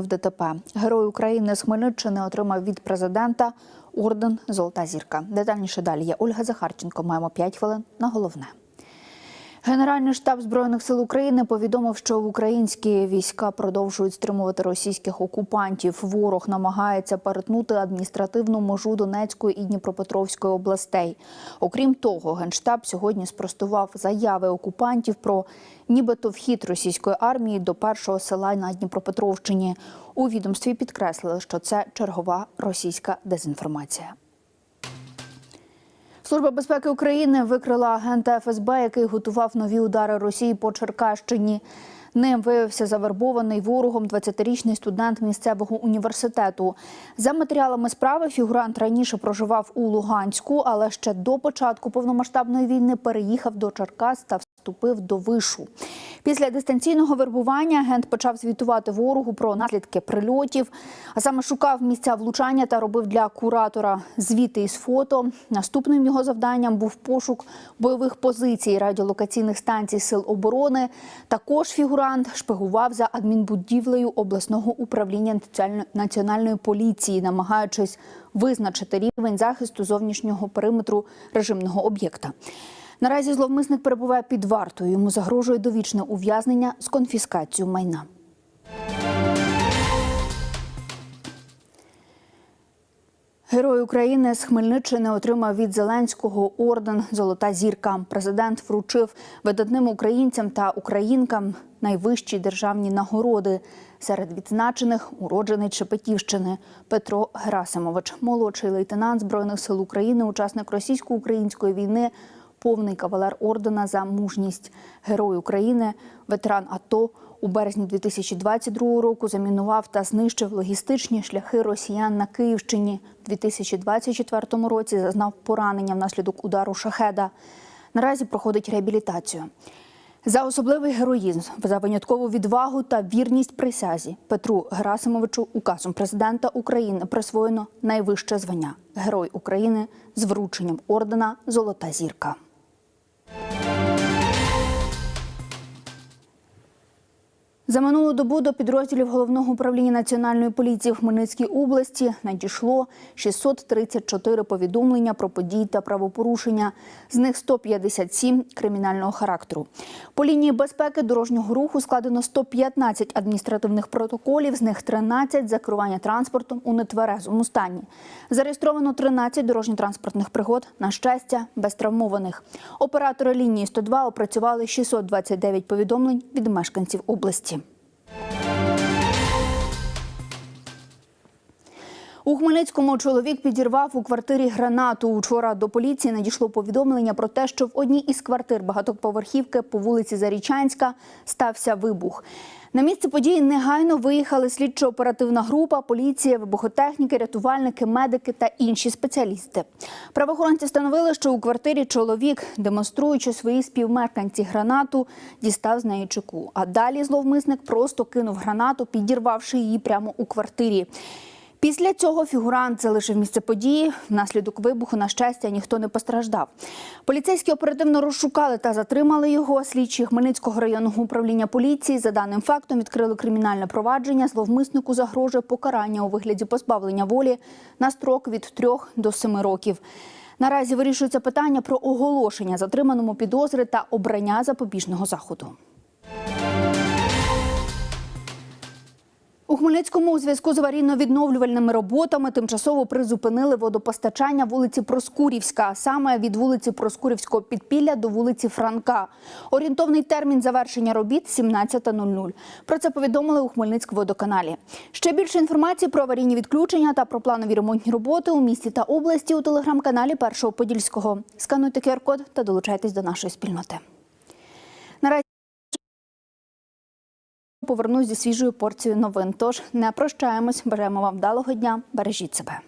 вчинив ДТП. Герой України з Хмельниччини отримав від президента орден Золота зірка. Детальніше далі я Ольга Захарченко. Маємо 5 хвилин на головне. Генеральний штаб збройних сил України повідомив, що українські війська продовжують стримувати російських окупантів. Ворог намагається перетнути адміністративну межу Донецької і Дніпропетровської областей. Окрім того, генштаб сьогодні спростував заяви окупантів про нібито вхід російської армії до першого села на Дніпропетровщині. У відомстві підкреслили, що це чергова російська дезінформація. Служба безпеки України викрила агента ФСБ, який готував нові удари Росії по Черкащині. Ним виявився завербований ворогом 20-річний студент місцевого університету. За матеріалами справи фігурант раніше проживав у Луганську, але ще до початку повномасштабної війни переїхав до Черкас та вступив до вишу. Після дистанційного вербування агент почав звітувати ворогу про наслідки прильотів, а саме шукав місця влучання та робив для куратора звіти із фото. Наступним його завданням був пошук бойових позицій радіолокаційних станцій сил оборони. Також фігурант шпигував за адмінбудівлею обласного управління національної поліції, намагаючись визначити рівень захисту зовнішнього периметру режимного об'єкта. Наразі зловмисник перебуває під вартою. Йому загрожує довічне ув'язнення з конфіскацією майна. Герой України з Хмельниччини отримав від Зеленського орден Золота зірка. Президент вручив видатним українцям та українкам найвищі державні нагороди. Серед відзначених уроджений Шепетівщини Петро Герасимович, молодший лейтенант збройних сил України, учасник російсько-української війни повний кавалер ордена за мужність. Герой України, ветеран АТО. У березні 2022 року замінував та знищив логістичні шляхи росіян на Київщині. У 2024 році зазнав поранення внаслідок удару шахеда. Наразі проходить реабілітацію. За особливий героїзм, за виняткову відвагу та вірність присязі Петру Герасимовичу указом президента України присвоєно найвище звання Герой України з врученням ордена Золота зірка. За минулу добу до підрозділів головного управління національної поліції в Хмельницькій області надійшло 634 повідомлення про події та правопорушення. З них 157 кримінального характеру. По лінії безпеки дорожнього руху складено 115 адміністративних протоколів, з них 13 за керування транспортом у нетверезому стані. Зареєстровано 13 дорожньо-транспортних пригод. На щастя, без травмованих. Оператори лінії 102 опрацювали 629 повідомлень від мешканців області. У Хмельницькому чоловік підірвав у квартирі гранату. Учора до поліції надійшло повідомлення про те, що в одній із квартир багатоповерхівки по вулиці Зарічанська стався вибух. На місце події негайно виїхали слідчо-оперативна група, поліція, вибухотехніки, рятувальники, медики та інші спеціалісти. Правоохоронці встановили, що у квартирі чоловік, демонструючи свої співмешканці гранату, дістав з неї чеку. А далі зловмисник просто кинув гранату, підірвавши її прямо у квартирі. Після цього фігурант залишив місце події. Внаслідок вибуху, на щастя, ніхто не постраждав. Поліцейські оперативно розшукали та затримали його. Слідчі Хмельницького районного управління поліції за даним фактом відкрили кримінальне провадження. Зловмиснику загрожує покарання у вигляді позбавлення волі на строк від 3 до 7 років. Наразі вирішується питання про оголошення затриманому підозри та обрання запобіжного заходу. У Хмельницькому у зв'язку з аварійно-відновлювальними роботами тимчасово призупинили водопостачання вулиці Проскурівська, саме від вулиці Проскурівського підпілля до вулиці Франка. Орієнтовний термін завершення робіт 17.00. Про це повідомили у Хмельницькводоканалі. Ще більше інформації про аварійні відключення та про планові ремонтні роботи у місті та області у телеграм-каналі Першого Подільського. Скануйте QR-код та долучайтесь до нашої спільноти. Повернусь зі свіжою порцією новин. Тож не прощаємось. Бажаємо вам вдалого дня. Бережіть себе.